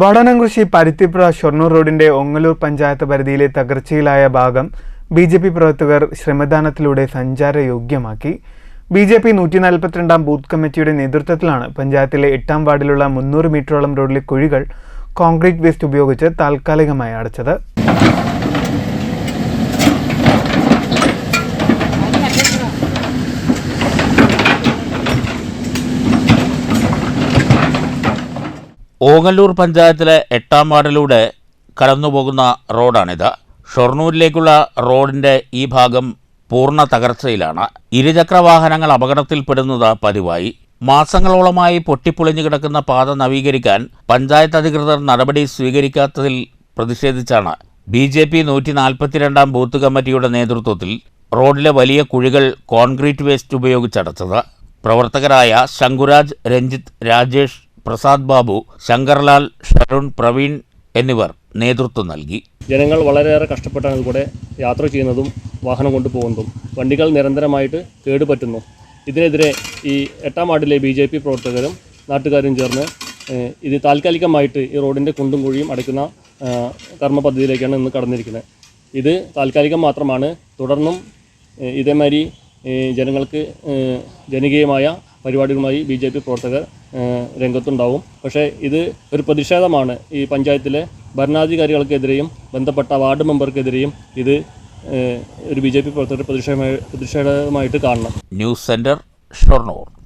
വടനംകുശി പരുത്തിപ്പുഴ ഷൊർണൂർ റോഡിന്റെ ഒങ്ങലൂർ പഞ്ചായത്ത് പരിധിയിലെ തകർച്ചയിലായ ഭാഗം ബി ജെ പി പ്രവർത്തകർ ശ്രമദാനത്തിലൂടെ സഞ്ചാരയോഗ്യമാക്കി. ബി ജെ പി നൂറ്റി നാൽപ്പത്തിരണ്ടാം ബൂത്ത് കമ്മിറ്റിയുടെ നേതൃത്വത്തിലാണ് പഞ്ചായത്തിലെ എട്ടാം വാർഡിലുള്ള മുന്നൂറ് മീറ്ററോളം റോഡിലെ കുഴികൾ കോൺക്രീറ്റ് വേസ്റ്റ് ഉപയോഗിച്ച് താൽക്കാലികമായി അടച്ചത്. ഓങ്ങല്ലൂർ പഞ്ചായത്തിലെ എട്ടാം വാർഡിലൂടെ കടന്നുപോകുന്ന റോഡാണിത്. ഷൊർണൂരിലേക്കുള്ള റോഡിന്റെ ഈ ഭാഗം പൂർണ തകർച്ചയിലാണ്. ഇരുചക്ര വാഹനങ്ങൾ അപകടത്തിൽപ്പെടുന്നത് പതിവായി. മാസങ്ങളോളമായി പൊട്ടിപ്പൊളിഞ്ഞു കിടക്കുന്ന പാത നവീകരിക്കാൻ പഞ്ചായത്ത് അധികൃതർ നടപടി സ്വീകരിക്കാത്തതിൽ പ്രതിഷേധിച്ചാണ് ബി ജെ പി നൂറ്റി നാൽപ്പത്തിരണ്ടാം ബൂത്ത് കമ്മിറ്റിയുടെ നേതൃത്വത്തിൽ റോഡിലെ വലിയ കുഴികൾ കോൺക്രീറ്റ് വേസ്റ്റ് ഉപയോഗിച്ചടച്ചത്. പ്രവർത്തകരായ ശങ്കുരാജ് രഞ്ജിത്ത് രാജേഷ് പ്രസാദ് ബാബു ശങ്കർലാൽ ഷരുൺ പ്രവീൺ എന്നിവർ നേതൃത്വം നൽകി. ജനങ്ങൾ വളരെയേറെ കഷ്ടപ്പെട്ടാണ് കൂടെ യാത്ര ചെയ്യുന്നതും വാഹനം കൊണ്ടുപോകുന്നതും. വണ്ടികൾ നിരന്തരമായിട്ട് കേടുപറ്റുന്നു. ഇതിനെതിരെ ഈ എട്ടാം വാർഡിലെ ബി ജെ പി പ്രവർത്തകരും നാട്ടുകാരും ചേർന്ന് ഇത് താൽക്കാലികമായിട്ട് ഈ റോഡിന്റെ കുണ്ടും കുഴിയും അടയ്ക്കുന്ന കർമ്മ പദ്ധതിയിലേക്കാണ് ഇന്ന് കടന്നിരിക്കുന്നത്. ഇത് താൽക്കാലികം മാത്രമാണ്. തുടർന്നും ഇതേമാതിരി ജനങ്ങൾക്ക് ജനകീയമായ പരിപാടികളുമായി ബി പ്രവർത്തകർ രംഗത്തുണ്ടാവും. പക്ഷേ ഇത് ഒരു പ്രതിഷേധമാണ്. ഈ പഞ്ചായത്തിലെ ഭരണാധികാരികൾക്കെതിരെയും ബന്ധപ്പെട്ട വാർഡ് മെമ്പർക്കെതിരെയും ഇത് ഒരു ബി ജെ പി പ്രവർത്തകർ പ്രതിഷേധമായി പ്രതിഷേധമായിട്ട് കാണണം. News centre Shoranur.